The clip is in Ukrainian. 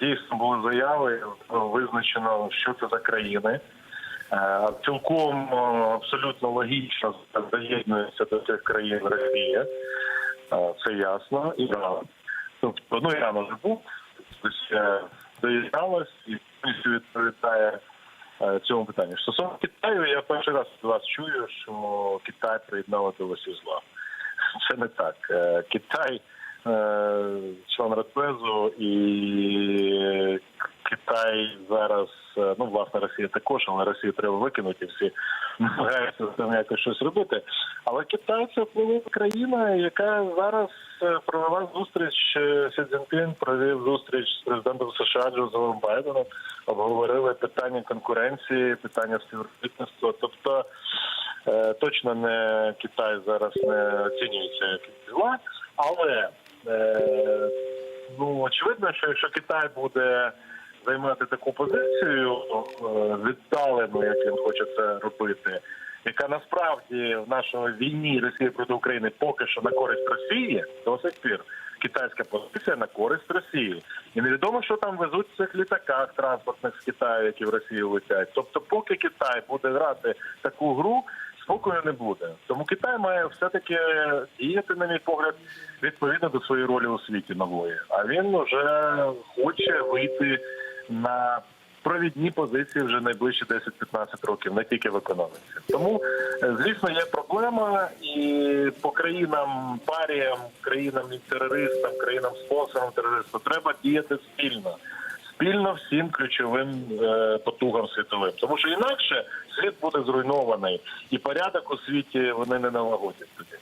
дійсно були заяви, визначено, що це за країни. Е, Цілком е, абсолютно логічно доєднується до цих країн Росія. Е, Це ясно. Іран. Тобто, ну Іран уже був, е, доєдналась і повністю відповідає е, цьому питанню. Стосовно Китаю, я перший раз від вас чую, що Китай приєднали до Росізла. Це не так. Е, Китай е, член Радбезу і Китай зараз, е, ну власне Росія також, але Росію треба викинути. Всі намагаються з цим якось щось робити. Але Китай це впливова країна, яка зараз е, провела зустріч. е, Сі Цзіньпін провів зустріч з президентом США Джозефом Байденом. Обговорили питання конкуренції, питання співробітництва. Тобто е, точно не Китай зараз не оцінюється як зла, але е, ну очевидно, що якщо Китай буде займати таку позицію е, віддалену, як він хоче це робити, яка насправді в нашій війні Росії проти України поки що на користь Росії до сих пір. Китайська позиція на користь Росії, і невідомо, що там везуть в цих літаках транспортних з Китаю, які в Росію летять. Тобто, поки Китай буде грати таку гру, спокою не буде. Тому Китай має все таки діяти, на мій погляд, відповідно до своєї ролі у світі нової. А він вже хоче вийти на провідні позиції вже найближчі 10-15 років, не тільки в економіці. Тому, е, звісно, є проблема, і по країнам паріям, країнам терористам, країнам спонсорам терористів треба діяти спільно. Спільно всім ключовим е, потугам світовим, тому що інакше світ буде зруйнований, і порядок у світі вони не налагодять тоді.